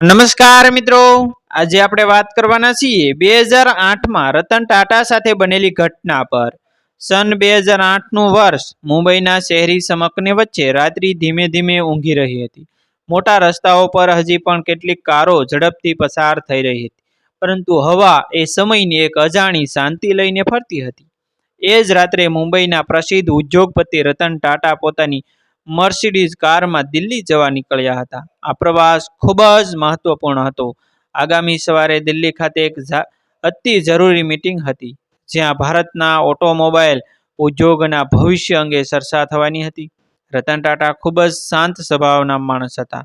નમસ્કાર મિત્રો. આજે આપણે વાત કરવાના છીએ બે હજાર આઠમાં રતન ટાટા સાથે બનેલી ઘટના પર. સન બે હજાર આઠનું વર્ષ મુંબઈના શહેરી સમકને વચ્ચે રાત્રિ ધીમે ધીમે ઊંઘી રહી હતી. મોટા રસ્તાઓ પર હજી પણ કેટલીક કારો ઝડપથી પસાર થઈ રહી હતી. પરંતુ હવા એ સમયની એક અજાણી શાંતિ લઈને ફરતી હતી. એ જ રાત્રે મુંબઈના પ્રસિદ્ધ ઉદ્યોગપતિ રતન ટાટા પોતાની મર્સિડીઝ કારમાં દિલ્હી જવા નીકળ્યા હતા. આ પ્રવાસ ખૂબ જ મહત્વપૂર્ણ હતો. આગામી સવારે દિલ્હી ખાતે એક અતિ જરૂરી મીટિંગ હતી, જ્યાં ભારતના ઓટોમોબાઈલ ઉદ્યોગના ભવિષ્ય અંગે ચર્ચા થવાની હતી. રતન ટાટા ખૂબ જ શાંત સ્વભાવના માણસ હતા.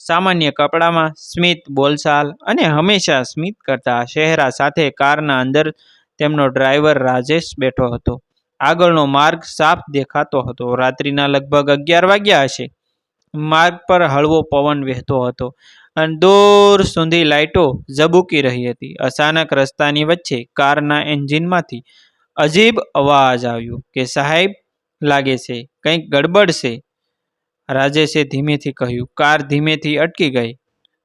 સામાન્ય કપડામાં સ્મિત, બોલચાલ અને હંમેશા સ્મિત કરતા ચહેરા સાથે કારના અંદર તેમનો ડ્રાઈવર રાજેશ બેઠો હતો. આગળનો માર્ગ સાફ દેખાતો હતો. રાત્રિના લગભગ અગિયાર વાગ્યા હશે. માર્ગ પર હળવો પવન વહેતો હતો અને દૂર સુધી લાઇટો ઝબૂકી રહી હતી. અચાનક રસ્તાની વચ્ચે કારના એન્જિનમાંથી અજીબ અવાજ આવ્યો કે, સાહેબ, લાગે છે, કંઈક ગડબડ છે. રાજેશે ધીમેથી કહ્યું, કાર ધીમેથી અટકી ગઈ.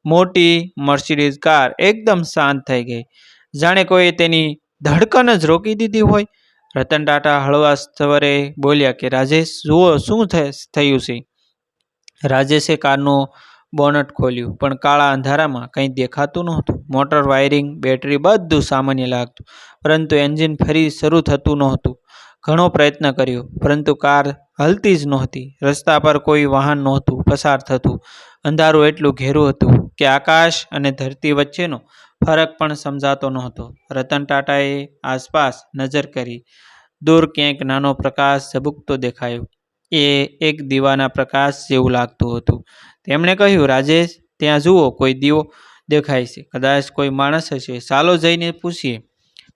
મોટી મર્સિડીઝ કાર એકદમ શાંત થઈ ગઈ. જાણે કોઈ તેની ધડકન જ રોકી દીધી હોય. રતન ટાટા હળવા સ્તવરે બોલ્યા કે, રાજેશ, જુઓ, શું થયું છે? રાજેશે કારનું બોનટ ખોલ્યું, પણ કાળા અંધારામાં કંઈ દેખાતું નહોતું. મોટર વાયરિંગ, બેટરી બધું સામાન્ય લાગતું, પરંતુ એન્જિન ફરી શરૂ થતું નહોતું. ઘણો પ્રયત્ન કર્યો, પરંતુ કાર હલતી જ નહોતી. રસ્તા પર કોઈ વાહન નહોતું, પસાર થતું. અંધારું એટલું ઘેરું હતું કે આકાશ અને ધરતી વચ્ચેનો ફરક પણ સમજાતો નહોતો. રતન ટાટાએ આસપાસ નજર કરી. દૂર ક્યાંક નાનો પ્રકાશ ઝબુકતો દેખાયો. એ એક દીવાના પ્રકાશ જેવું લાગતું હતું. તેમણે કહ્યું, રાજેશ, ત્યાં જુઓ, કોઈ દીવો દેખાય છે. કદાચ કોઈ માણસ હશે. ચાલો જઈને પૂછીએ.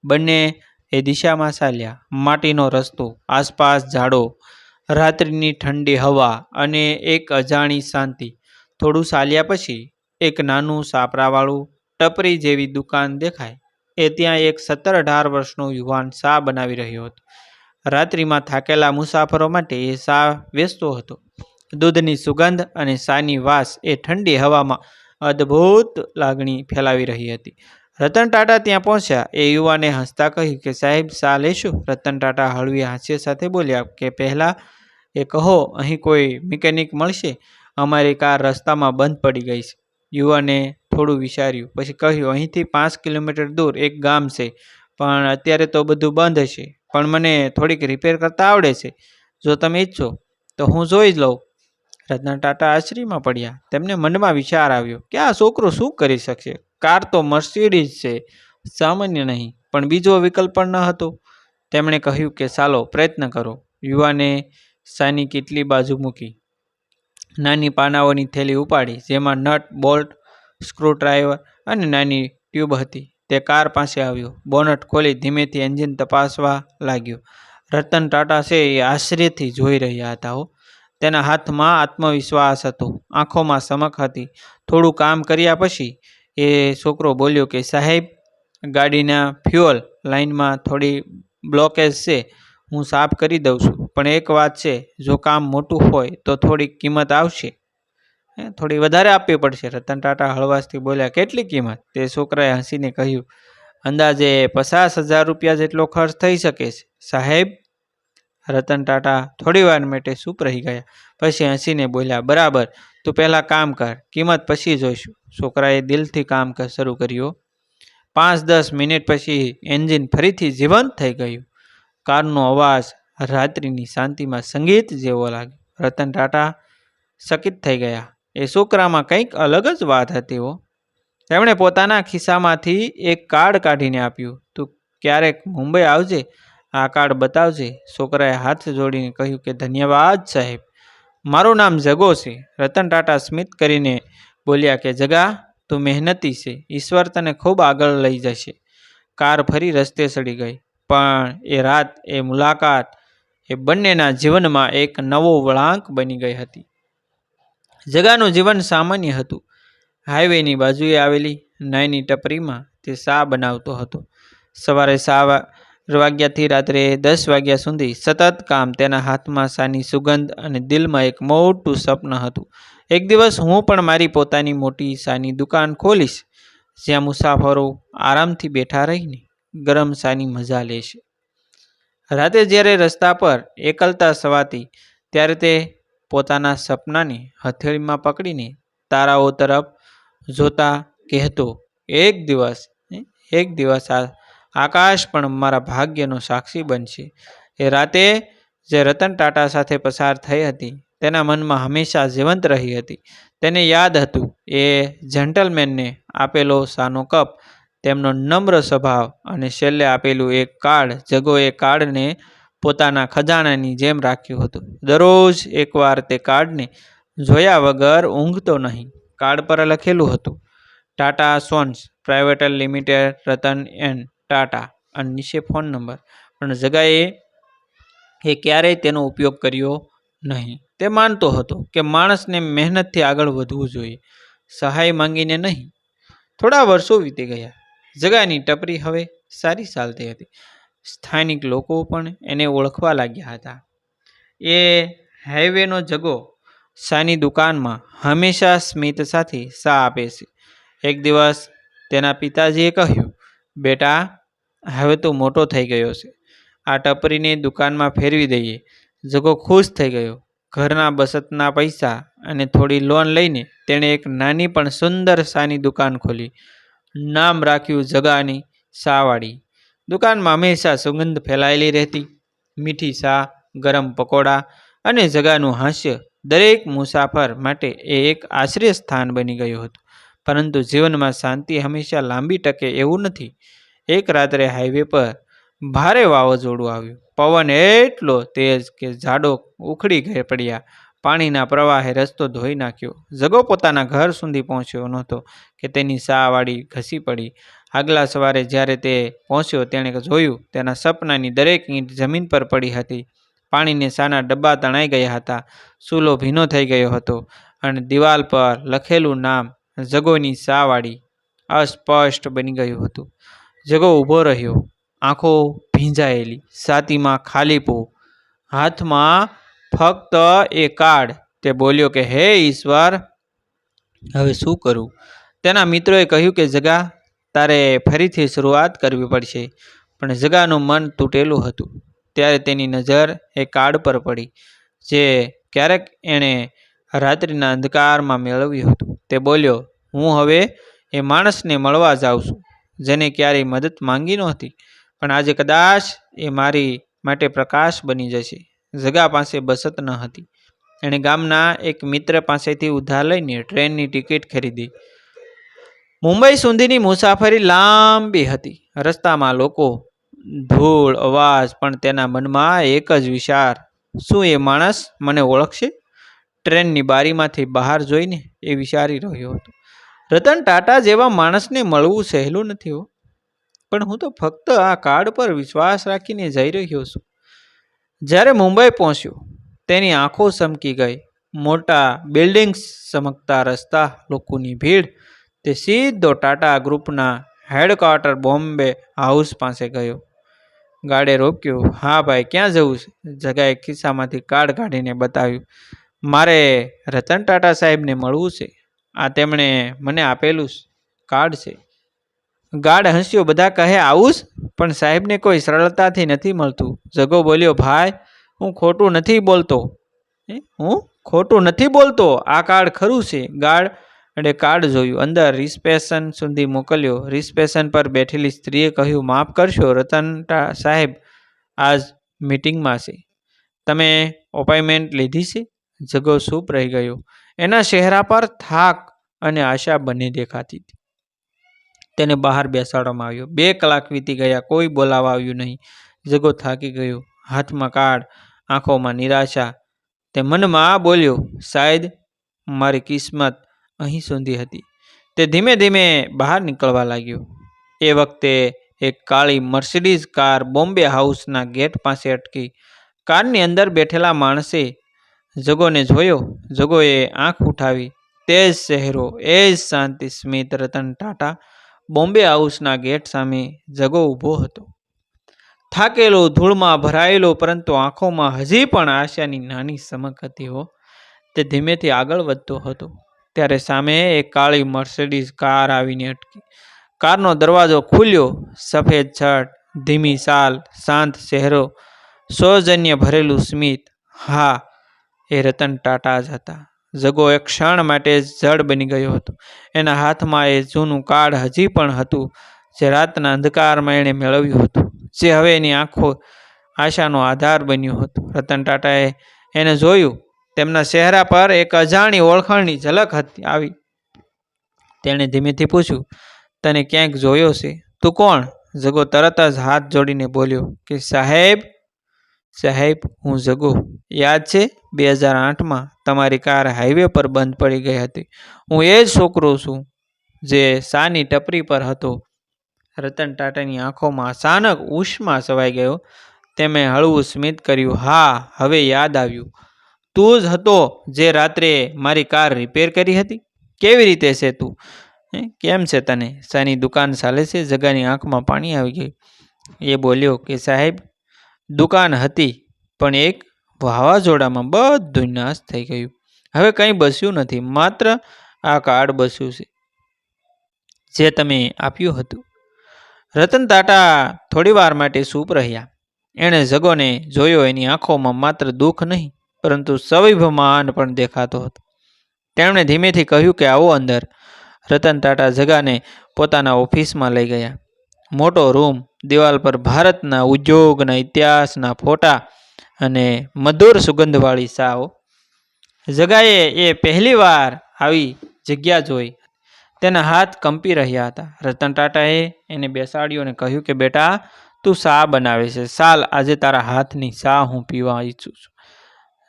બંને એ દિશામાં ચાલ્યા. માટીનો રસ્તો, આસપાસ ઝાડો, રાત્રિની ઠંડી હવા અને એક અજાણી શાંતિ. થોડું ચાલ્યા પછી એક નાનું સાપરાવાળું ટપરી જેવી દુકાન દેખાય, એ ત્યાં એક સત્તર અઢાર વર્ષનો યુવાન શાહ બનાવી રહ્યો હતો. રાત્રિમાં થાકેલા મુસાફરો માટે એ ચા વેચતો હતો. દૂધની સુગંધ અને શાની વાસ એ ઠંડી હવામાં અદ્ભુત લાગણી ફેલાવી રહી હતી. રતન ટાટા ત્યાં પહોંચ્યા. એ યુવાને હસતા કહ્યું કે, સાહેબ, શાહ લેશું? રતન ટાટા હળવી હાસ્ય સાથે બોલ્યા કે, પહેલાં એ કહો, અહીં કોઈ મિકેનિક મળશે? અમારી કાર રસ્તામાં બંધ પડી ગઈ છે. યુવાને થોડું વિચાર્યું. પછી કહ્યું, અહીંથી પાંચ કિલોમીટર દૂર એક ગામ છે, પણ અત્યારે તો બધું બંધ હશે પણ મને થોડીક રિપેર કરતા આવડે છે. જો તમે ઈચ્છો, તો હું જોઈ જ લઉં. રત્ના ટાટા આશ્ચર્યમાં પડ્યા. તેમને મનમાં વિચાર આવ્યો કે આ છોકરો શું કરી શકશે? કાર તો મર્સિડીઝ છે, સામાન્ય નહીં, પણ બીજો વિકલ્પ પણ ન હતો. તેમણે કહ્યું કે, ચાલો, પ્રયત્ન કરો. યુવાને સાની કેટલી બાજુ મૂકી. નાની પાનાઓની થેલી ઉપાડી, જેમાં નટ, બોલ્ટ સ્ક્રૂડ્રાઈવર અને નાની ટ્યુબ હતી. તે કાર પાસે આવ્યો. બોનટ ખોલી ધીમેથી એન્જિન તપાસવા લાગ્યો. રતન ટાટા છે એ આશ્ચર્યથી જોઈ રહ્યા હતા હો. તેના હાથમાં આત્મવિશ્વાસ હતો. આંખોમાં સમક હતી. થોડું કામ કર્યા પછી એ છોકરો બોલ્યો કે, સાહેબ, ગાડીના ફ્યુઅલ લાઇનમાં થોડી બ્લોકેજ છે. હું સાફ કરી દઉં છું. પણ એક વાત છે, જો કામ મોટું હોય તો થોડી કિંમત આવશે. હે, થોડી વધારે આપવી પડશે. રતન ટાટા હળવાશથી બોલ્યા કેટલી કિંમત? તે છોકરાએ હસીને કહ્યું અંદાજે પચાસ હજાર રૂપિયા જેટલો ખર્ચ થઈ શકે છે. સાહેબ? રતન ટાટા થોડી વાર માટે ચૂપ રહી ગયા. પછી હસીને બોલ્યા બરાબર તું પહેલાં કામ કર કિંમત પછી જોઈશું. છોકરાએ દિલથી કામ શરૂ કર્યું. પાંચ દસ મિનિટ પછી એન્જિન ફરીથી જીવંત થઈ ગયું. કારનો અવાજ રાત્રિની શાંતિમાં સંગીત જેવો લાગ્યો. રતન ટાટા શકિત થઈ ગયા. એ છોકરામાં કંઈક અલગ જ વાત હતી હો. તેમણે પોતાના ખિસ્સામાંથી એક કાર્ડ કાઢીને આપ્યું. તું ક્યારેક મુંબઈ આવજે, આ કાર્ડ બતાવજે. છોકરાએ હાથ જોડીને કહ્યું કે, ધન્યવાદ સાહેબ. મારું નામ જગો છે. રતન ટાટા સ્મિત કરીને બોલ્યા કે, જગા, તું મહેનતી છે. ઈશ્વર તને ખૂબ આગળ લઈ જશે. કાર ફરી રસ્તે સડી ગઈ. પણ એ રાત, એ મુલાકાત, એ બંનેના જીવનમાં એક નવો વળાંક બની ગઈ હતી. જગાનું જીવન સામાન્ય હતું. હાઈવેની બાજુએ આવેલી નાની ટપરીમાં તે સા બનાવતો હતો. સવારે સા વાગ્યાથી રાત્રે દસ વાગ્યા સુધી સતત કામ તેના હાથમાં સાની સુગંધ અને દિલમાં એક મોટું સ્વપ્ન હતું. એક દિવસ હું પણ મારી પોતાની મોટી સાની દુકાન ખોલીશ, જ્યાં મુસાફરો આરામથી બેઠા રહીને ગરમ સાની મજા લેશે. રાતે જ્યારે રસ્તા પર એકલતા સવાતી, ત્યારે તે પોતાના સપનાને હથેળીમાં પકડીને તારાઓ તરફ જોતા કહેતો, એક દિવસ એક દિવસ આ આકાશ પણ મારા ભાગ્યનો સાક્ષી બનશે. એ રાતે જે રતન ટાટા સાથે પસાર થઈ હતી, તેના મનમાં હંમેશા જીવંત રહી હતી. તેને યાદ હતું, એ જેન્ટલમેનને આપેલો સાનો કપ, તેમનો નમ્ર સ્વભાવ અને છેલ્લે આપેલું એક કાર્ડ એ કાર્ડને પોતાના ખજાનાની જેમ રાખ્યું હતું. દરરોજ એકવાર તે કાર્ડને જોયા વગર ઊંઘતો નહીં. કાર્ડ પર લખેલું હતું, Tata sons private limited, Ratan and Tata. અને નીચે ફોન નંબર. પણ જગાએ એ ક્યારેય તેનો ઉપયોગ કર્યો નહીં. તે માનતો હતો કે માણસને મહેનતથી આગળ વધવું જોઈએ. સહાય માંગીને નહીં. થોડા વર્ષો વીતી ગયા. જગાની ટપરી હવે સારી ચાલતી હતી. સ્થાનિક લોકો પણ એને ઓળખવા લાગ્યા હતા. એ હાઈવેનો જગો શાની દુકાનમાં હંમેશા સ્મિત સાથે શા આપે છે. એક દિવસ તેના પિતાજીએ કહ્યું, બેટા, હવે તું મોટો થઈ ગયો છે. આ ટપરીને દુકાનમાં ફેરવી દઈએ. જગો ખુશ થઈ ગયો. ઘરના બચતના પૈસા અને થોડી લોન લઈને તેણે એક નાની પણ સુંદર શાની દુકાન ખોલી. નામ રાખ્યું જગાની શાવાળી દુકાનમાં હંમેશા સુગંધ ફેલાયેલી રહેતી. મીઠી શા ગરમ પકોડા અને જગાનું હાસ્ય દરેક મુસાફર માટે એ એક આશ્રય સ્થાન બની ગયું હતું. પરંતુ જીવનમાં શાંતિ હંમેશા લાંબી ટકે એવું નથી. એક રાત્રે હાઈવે પર ભારે વાવાઝોડું આવ્યું. પવન એટલો તેજ કે ઝાડો ઉખડી ગયે પડ્યા. પાણીના પ્રવાહે રસ્તો ધોઈ નાખ્યો. જગો પોતાના ઘર સુધી પહોંચ્યો નહોતો કે તેની સાવાળી ઘસી પડી. આગલા સવારે જ્યારે તે પહોંચ્યો, તેણે જોયું, તેના સપનાની દરેક ઈંટ જમીન પર પડી હતી. પાણીને સાના ડબ્બા તણાઈ ગયા હતા. ચૂલો ભીનો થઈ ગયો હતો અને દિવાલ પર લખેલું નામ જગોની સાવાળી અસ્પષ્ટ બની ગયું હતું. જગો ઊભો રહ્યો, આંખો ભીંજાયેલી, છાતીમાં ખાલીપો હાથમાં ફક્ત એ કાર્ડ તે બોલ્યો કે, હે ઈશ્વર, હવે શું કરું? તેના મિત્રોએ કહ્યું કે, જગા તારે ફરીથી શરૂઆત કરવી પડશે. પણ જગાનું મન તૂટેલું હતું. ત્યારે તેની નજર એ કાર્ડ પર પડી, જે ક્યારેક એણે રાત્રિના અંધકારમાં મેળવ્યું હતું. તે બોલ્યો, હું હવે એ માણસને મળવા જાઉં છું, જેને ક્યારેય મદદ માંગી નહોતી, પણ આજે કદાચ એ મારી માટે પ્રકાશ બની જશે. જગા પાસે બચત ન હતી. એણે ગામના એક મિત્ર પાસેથી ઉધાર લઈને ટ્રેનની ટિકિટ ખરીદી. મુંબઈ સુધીની મુસાફરી લાંબી હતી. રસ્તામાં લોકો, ધૂળ, અવાજ, પણ તેના મનમાં એક જ વિચાર, શું એ માણસ મને ઓળખશે? ટ્રેનની બારીમાંથી બહાર જોઈને એ વિચારી રહ્યો હતો. રતન ટાટા જેવા માણસને મળવું સહેલું નથી હો. પણ હું તો ફક્ત આ કાર્ડ પર વિશ્વાસ રાખીને જઈ રહ્યો છું. જ્યારે મુંબઈ પહોંચ્યો, તેની આંખો ચમકી ગઈ. મોટા બિલ્ડિંગ્સ ચમકતા રસ્તા, લોકોની ભીડ તે સીધો ટાટા ગ્રુપના હેડક્વાર્ટર બોમ્બે હાઉસ પાસે ગયો. ગાડે રોક્યો, હા ભાઈ, ક્યાં જવું છે? જગાએ ખિસ્સામાંથી કાર્ડ કાઢીને બતાવ્યું, મારે રતન ટાટા સાહેબને મળવું છે. આ તેમણે મને આપેલું કાર્ડ છે. ગાર્ડ હસ્યો, બધા કહે આવું પણ સાહેબને કોઈ સરળતાથી નથી મળતું. જગો બોલ્યો, ભાઈ, હું ખોટું નથી બોલતો. હું? ખોટું નથી બોલતો? આ કાર્ડ ખરું છે. ગાર્ડ અને કાર્ડ જોયું. અંદર રિસ્પેશન સુધી મોકલ્યો. રિસ્પેશન પર બેઠેલી સ્ત્રીએ કહ્યું, માફ કરશો રતન સાહેબ આજ મીટિંગમાં છે. તમે અપોઇન્ટમેન્ટ લીધી છે? જગો સૂપ રહી ગયો. એના ચહેરા પર થાક અને આશા બંને દેખાતી હતી. તેને બહાર બેસાડવામાં આવ્યો. બે કલાક વીતી ગયા. કોઈ બોલાવા આવ્યું નહીં. જગો થાકી ગયો. હાથમાં કાર્ડ, આંખોમાં નિરાશા. તે મનમાં બોલ્યો શાયદ મારી કિસ્મત અહીં સુધી હતી. તે ધીમે ધીમે બહાર નીકળવા લાગ્યો. એ વખતે એક કાળી મર્સિડીઝ કાર બોમ્બે હાઉસના ગેટ પાસે અટકી. કારની અંદર બેઠેલા માણસે જગોને જોયો. જગોએ આંખ ઉઠાવી. તે જ ચહેરો એ જ શાંતિ સ્મિત રતન ટાટા બોમ્બે હાઉસના ગેટ સામે જગો ઊભો હતો. થાકેલો, ધૂળમાં ભરાયેલો, પરંતુ આંખોમાં હજી પણ આશાની નાની સમક હતી હો. તે ધીમેથી આગળ વધતો હતો. ત્યારે સામે એક કાળી મર્સિડીઝ કાર આવીને અટકી. કારનો દરવાજો ખુલ્યો, સફેદ શર્ટ, ધીમી સાલ, શાંત ચહેરો, સૌજન્ય ભરેલું સ્મિત. હા, એ રતન ટાટા જ હતા. જગો એક ક્ષણ માટે જડ બની ગયો હતો. એના હાથમાં એ જૂનું કાર્ડ હજી પણ હતું, જે રાતના અંધકારમાં એણે મેળવ્યું હતું, જે હવે એની આંખો આશાનો આધાર બન્યું હતું. રતન ટાટાએ એને જોયું તેમના ચહેરા પર એક અજાણી ઓળખાણની ઝલક હતી, આવી. તેણે ધીમેથી પૂછ્યું, તને ક્યાંક જોયો છે? તું કોણ? જગો તરત જ હાથ જોડીને બોલ્યો, કે સાહેબ? સાહેબ, હું જગો. યાદ છે બે હજાર આઠમાં તમારી કાર હાઈવે પર બંધ પડી ગઈ હતી. હું એ જ છોકરો છું જે શાની ટપરી પર હતો. રતન ટાટાની આંખોમાં અચાનક ઉષ્મા સવાઈ ગયો. તેમે હળવું સ્મિત કર્યું, હા, હવે યાદ આવ્યું. તું જ હતો જે રાત્રે મારી કાર રિપેર કરી હતી? કેવી રીતે છે તું? કેમ છે તને? શાની દુકાન ચાલે છે, જગાની આંખમાં પાણી આવી ગયું. એ બોલ્યો કે, સાહેબ, દુકાન હતી, પણ એક વાવાઝોડામાં બધું નાશ થઈ ગયું. હવે કંઈ બસ્યું નથી, માત્ર આ કાર્ડ બસ્યું છે, જે તમે આપ્યું હતું. રતન ટાટા થોડીવાર માટે સૂપ રહ્યા. એણે જગોને જોયો, એની આંખોમાં માત્ર દુઃખ નહીં પરંતુ સવિભમાન પણ દેખાતો હતો. તેમણે ધીમેથી કહ્યું કે, આવો અંદર. રતન ટાટા જગાને પોતાના ઓફિસમાં લઈ ગયા. મોટો રૂમ, દિવાલ પર ભારતના ઉદ્યોગના ઇતિહાસના ફોટા અને મધુર સુગંધવાળી સાઓ. જગાએ એ પહેલીવાર આવી જગ્યા જોઈ. તેના હાથ કંપી રહ્યા હતા. રતન ટાટાએ એને બેસાડ્યો અને કહ્યું કે, બેટા, તું શા બનાવે છે? સાલ, આજે તારા હાથની શા હું પીવા ઈચ્છું છું.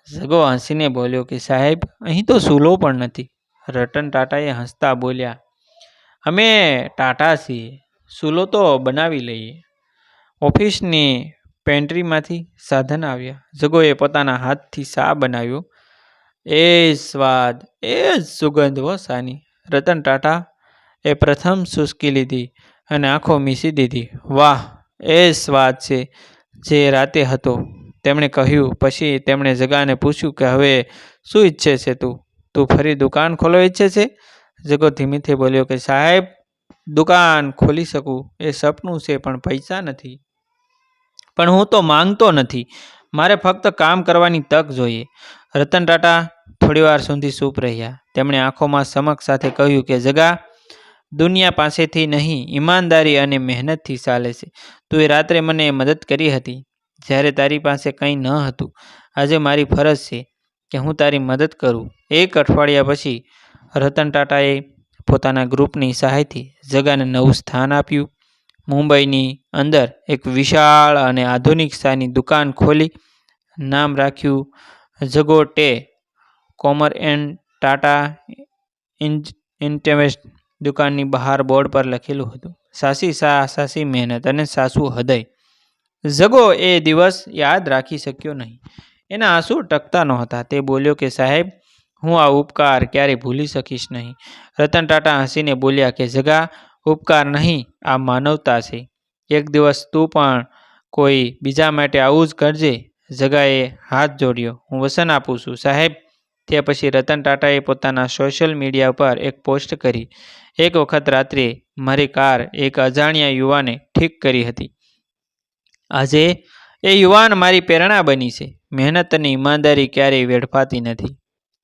જગો હસીને બોલ્યો કે, સાહેબ, અહીં તો સૂલો પણ નથી. રતન ટાટાએ હસતા બોલ્યા, અમે ટાટા છીએ, સૂલો તો બનાવી લઈએ. ઓફિસની પેન્ટ્રીમાંથી સાધન આવ્યા. જગોએ પોતાના હાથથી શા બનાવ્યો? એ સ્વાદ, એ જ સુગંધ, હો સાની. રતન ટાટા એ પ્રથમ સુસ્કી લીધી અને આંખો મીસી દીધી. વાહ, એ સ્વાદ છે જે રાતે હતો. તેમણે કહ્યું, પછી તેમણે જગાને પૂછ્યું કે, હવે શું ઈચ્છે છે તું? તું ફરી દુકાન ખોલવા ઈચ્છે છે? જગો ધીમેથી બોલ્યો કે, સાહેબ, દુકાન ખોલી શકું, એ સપનું છે, પણ પૈસા નથી. પણ હું તો માંગતો નથી. મારે ફક્ત કામ કરવાની તક જોઈએ. રતન ટાટા થોડીવાર સુધી સૂપ રહ્યા. તેમણે આંખોમાં સમક્ષ સાથે કહ્યું કે, જગા, દુનિયા પાસેથી નહીં, ઈમાનદારી અને મહેનતથી ચાલે છે. તું એ રાત્રે મને મદદ કરી હતી. જ્યારે તારી પાસે કંઈ ન હતું, આજે મારી ફરજ છે કે હું તારી મદદ કરું. એક અઠવાડિયા પછી રતન ટાટાએ પોતાના ગ્રુપની સહાયથી જગાને નવું સ્થાન આપ્યું. મુંબઈની અંદર એક વિશાળ અને આધુનિક શાની દુકાન ખોલી, નામ રાખ્યું જગોટે કોમર એન્ડ ટાટા ઇન્ટેમેસ્ટ દુકાનની બહાર બોર્ડ પર લખેલું હતું. સાસી સા સાસી મહેનત અને સાસુ હૃદય. જગો એ દિવસ યાદ રાખી શક્યો નહીં. એના આંસુ ટકતા નહોતા. તે બોલ્યો કે, સાહેબ, હું આ ઉપકાર ક્યારેય ભૂલી શકીશ નહીં. રતન ટાટા હસીને બોલ્યા કે, જગા, ઉપકાર નહીં, આ માનવતા છે. એક દિવસ તું પણ કોઈ બીજા માટે આવું જ કરજે. જગાએ હાથ જોડ્યો. હું વસન આપું છું, સાહેબ. તે પછી રતન ટાટાએ પોતાના સોશિયલ મીડિયા પર એક પોસ્ટ કરી. એક વખત રાત્રે મારી કાર એક અજાણ્યા યુવાને ઠીક કરી હતી. આજે એ યુવાન મારી પ્રેરણા બની છે. મહેનત અને ઈમાનદારી ક્યારેય વેડફાતી નથી.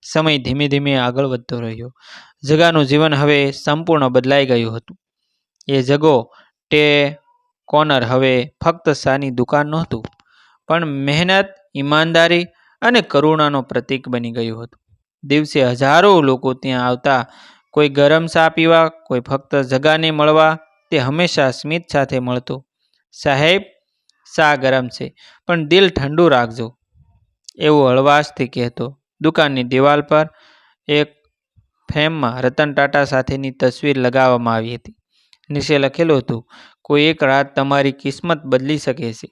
સમય ધીમે ધીમે આગળ વધતો રહ્યો. જગાનું જીવન હવે સંપૂર્ણ બદલાઈ ગયું હતું. એ જગો ટે કોર્નર હવે ફક્ત સાની દુકાન નહોતું, પણ મહેનત, ઈમાનદારી અને કરુણાનો પ્રતીક બની ગયું હતું. દિવસે હજારો લોકો ત્યાં આવતા, કોઈ ગરમ ચા પીવા, કોઈ ફક્ત જગાને મળવા, તે હંમેશા સ્મિત સાથે મળતો. સાહેબ ચા ગરમ છે. પણ દિલ ઠંડુ રાખજો. એવું હળવાશથી કહેતો. દુકાનની દિવાલ પર એક ફ્રેમમાં રતન ટાટા સાથેની તસવીર લગાવવામાં આવી હતી. નીચે લખેલું હતું, કોઈ એક રાત તમારી કિસ્મત બદલી શકે છે.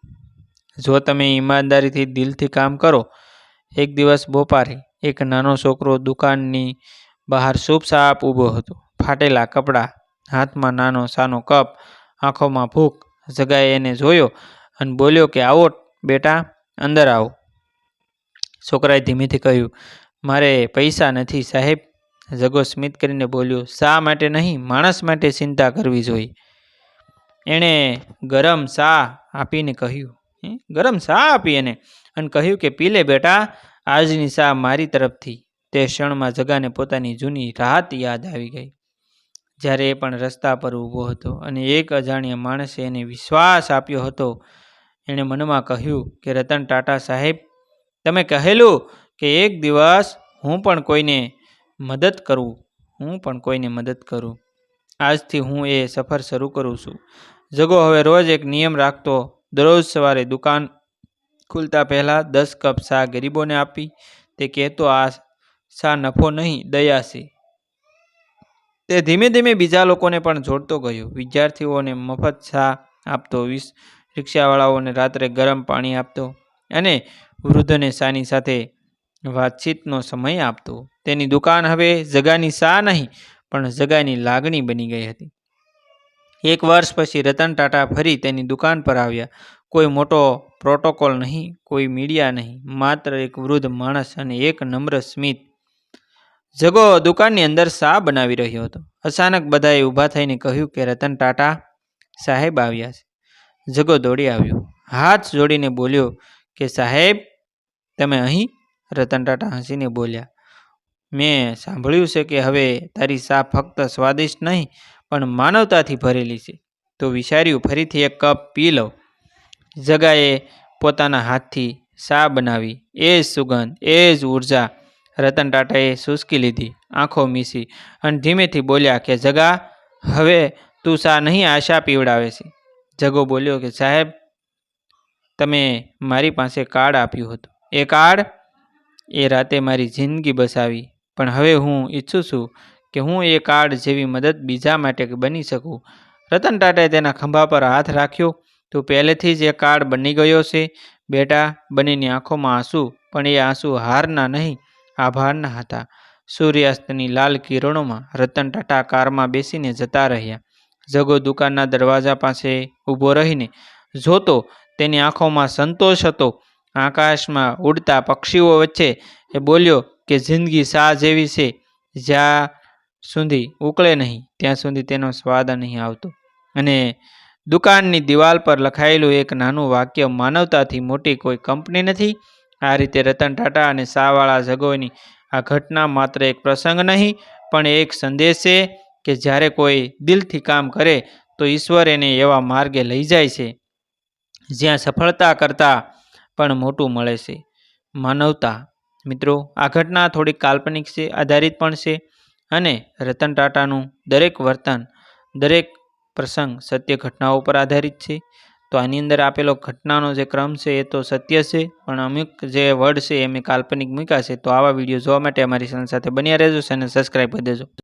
જો તમે ઈમાનદારીથી દિલથી કામ કરો, એક દિવસ બપોરે એક નાનો છોકરો દુકાનની બહાર ચૂપચાપ ઊભો હતો. ફાટેલા કપડાં, હાથમાં નાનો સાનો કપ, આંખોમાં ભૂખ, જગાએ એને જોયો અને બોલ્યો કે, આવો બેટા, અંદર આવો. છોકરાએ ધીમેથી કહ્યું, મારે પૈસા નથી સાહેબ. જગો સ્મિત કરીને બોલ્યો, શા માટે નહીં? માણસ માટે ચિંતા કરવી જોઈએ. એણે ગરમ શા આપીને કહ્યું ગરમ શા આપી એને? અને કહ્યું કે, પી લે બેટા, આજની શા મારી તરફથી. તે ક્ષણમાં જગાને પોતાની જૂની રાહત યાદ આવી ગઈ, જ્યારે એ પણ રસ્તા પર ઊભો હતો અને એક અજાણ્યા માણસે એને વિશ્વાસ આપ્યો હતો એણે મનમાં કહ્યું કે, રતન ટાટા સાહેબ, તમે કહેલું કે એક દિવસ હું પણ કોઈને મદદ કરું, હું પણ કોઈને મદદ કરું. આજથી હું એ સફર શરૂ કરું છું. જગો, હવે રોજ એક નિયમ રાખતો. દરરોજ સવારે દુકાન ખુલતા પહેલાં દસ કપ શા ગરીબોને આપી. તે કહેતો, આ શા નફો નહીં, દયા છે. તે ધીમે ધીમે બીજા લોકોને પણ જોડતો ગયો. વિદ્યાર્થીઓને મફત શા આપતો વીસ રિક્ષાવાળાઓને રાત્રે ગરમ પાણી આપતો અને વૃદ્ધને શાની સાથે વાતચીતનો સમય આપતો. તેની દુકાન હવે જગાની શા નહીં, પણ જગાની લાગણી બની ગઈ હતી. એક વર્ષ પછી રતન ટાટા ફરી તેની દુકાન પર આવ્યા. કોઈ મોટો પ્રોટોકોલ નહીં, કોઈ મીડિયા નહીં, માત્ર એક વૃદ્ધ માણસ અને એક નમ્ર સ્મિત. જગો દુકાનની અંદર શા બનાવી રહ્યો હતો. અચાનક બધાએ ઊભા થઈને કહ્યું કે રતન ટાટા સાહેબ આવ્યા છે. જગો દોડી આવ્યો. હાથ જોડીને બોલ્યો કે, સાહેબ, તમે અહીં? રતન ટાટા હસીને બોલ્યા, મેં સાંભળ્યું છે કે હવે તારી સા ફક્ત સ્વાદિષ્ટ નહીં, પણ માનવતાથી ભરેલી છે. તો વિચાર્યું ફરીથી એક કપ પી લઉં. જગાએ પોતાના હાથથી સા બનાવી. એ જ સુગંધ, એ જ ઊર્જા, રતન ટાટાએ સૂસકી લીધી, આંખો મીસી અને ધીમેથી બોલ્યા કે, જગા, હવે તું સા નહીં આશા પીવડાવે છે. જગો બોલ્યો કે, સાહેબ, તમે મારી પાસે કાર્ડ આપ્યું હતું. એ કાર્ડ એ રાતે મારી જિંદગી બસાવી. પણ હવે હું ઈચ્છું છું કે હું એ કાર્ડ જેવી મદદ બીજા માટે બની શકું. રતન ટાટાએ તેના ખંભા પર હાથ રાખ્યો તું પહેલેથી જ એ કાર્ડ બની ગયો છે. બેટા, બનીની આંખોમાં આંસુ, પણ એ આંસુ હારના નહીં, આભારના હતા. સૂર્યાસ્તની લાલ કિરણોમાં રતન ટાટા કારમાં બેસીને જતા રહ્યા. જગો દુકાનના દરવાજા પાસે ઊભો રહીને જોતો તેની આંખોમાં સંતોષ હતો. આકાશમાં ઉડતા પક્ષીઓ વચ્ચે એ બોલ્યો કે, જિંદગી સા જેવી છે, જ્યાં સુધી ઉકળે નહીં, ત્યાં સુધી તેનો સ્વાદ નહીં આવતો. અને દુકાનની દિવાલ પર લખાયેલું એક નાનું વાક્ય માનવતાથી મોટી કોઈ કંપની નથી. આ રીતે રતન ટાટા અને શાહવાળા જગોની આ ઘટના માત્ર એક પ્રસંગ નહીં, પણ એક સંદેશ છે. કે જ્યારે કોઈ દિલથી કામ કરે, તો ઈશ્વર એને એવા માર્ગે લઈ જાય છે, જ્યાં સફળતા કરતાં પણ મોટું મળે છે. માનવતા, મિત્રો, આ ઘટના થોડીક કાલ્પનિક છે, આધારિત પણ છે, અને રતન ટાટાનું દરેક વર્તન, દરેક પ્રસંગ સત્ય ઘટનાઓ પર આધારિત છે. તો આની અંદર આપેલો ઘટનાનો જે ક્રમ છે, એ તો સત્ય છે, પણ અમુક જે વર્ડ છે, એ કાલ્પનિક મૂક્યા છે, તો આવા વીડિયો જોવા માટે અમારી સાથે બન્યા રહેજો અને સબસ્ક્રાઈબ કરી દેજો.